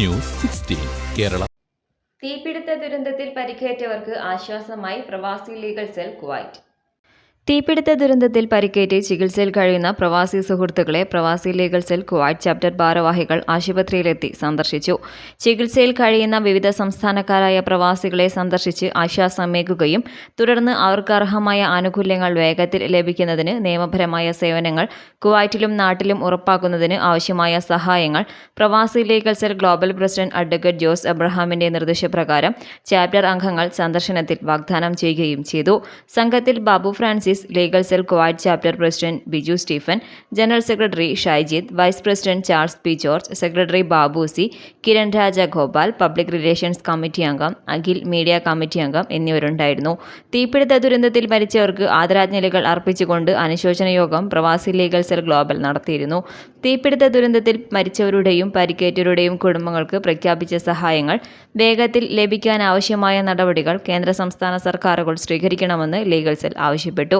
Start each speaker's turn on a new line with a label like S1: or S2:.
S1: News sixteen Kerala.
S2: തീപിടുത്ത ദുരന്തത്തിൽ പരിക്കേറ്റവർക്ക് ആശ്വാസമായി പ്രവാസി ലീഗൽ സെൽ കുവൈറ്റ്.
S3: തീപിടുത്ത ദുരന്തത്തിൽ പരിക്കേറ്റ് ചികിത്സയിൽ കഴിയുന്ന പ്രവാസി സുഹൃത്തുക്കളെ പ്രവാസി ലീഗൽ സെൽ കുവൈറ്റ് ചാപ്റ്റർ ഭാരവാഹികൾ ആശുപത്രിയിലെത്തി സന്ദർശിച്ചു. ചികിത്സയിൽ കഴിയുന്ന വിവിധ സംസ്ഥാനക്കാരായ പ്രവാസികളെ സന്ദർശിച്ച് ആശ്വാസമേകുകയും തുടർന്ന് അവർക്ക് അർഹമായ ആനുകൂല്യങ്ങൾ വേഗത്തിൽ ലഭിക്കുന്നതിന് നിയമപരമായ സേവനങ്ങൾ കുവൈറ്റിലും നാട്ടിലും ഉറപ്പാക്കുന്നതിന് ആവശ്യമായ സഹായങ്ങൾ പ്രവാസി legal cell global president advocate Jose അബ്രഹാമിന്റെ നിർദ്ദേശപ്രകാരം ചാപ്റ്റർ അംഗങ്ങൾ സന്ദർശനത്തിൽ വാഗ്ദാനം ചെയ്യുകയും ചെയ്തു. സംഘത്തിൽ Babu Francis legal cell quad chapter president Biju Stephen general secretary Shaijith vice president Charles P George secretary Babu C Kiran Rajagopal public relations committee അംഗം അഖിൽ മീഡിയ കമ്മിറ്റി അംഗം എന്നിവരുണ്ടായിരുന്നു. തീപിടുത്ത ദുരന്തത്തിൽ മരിച്ചവർക്ക് ആദരാജ്ഞലികൾ അർപ്പിച്ചുകൊണ്ട് അനുശോചന യോഗം പ്രവാസി ലീഗൽ സെൽ ഗ്ലോബൽ നടത്തിയിരുന്നു. തീപിടുത്ത ദുരന്തത്തിൽ മരിച്ചവരുടെയും പരിക്കേറ്റവരുടെയും കുടുംബങ്ങൾക്ക് പ്രഖ്യാപിച്ച സഹായങ്ങൾ വേഗത്തിൽ ലഭിക്കാനാവശ്യമായ നടപടികൾ കേന്ദ്ര സംസ്ഥാന സർക്കാരുകൾ സ്വീകരിക്കണമെന്ന് ലീഗൽ സെൽ ആവശ്യപ്പെട്ടു.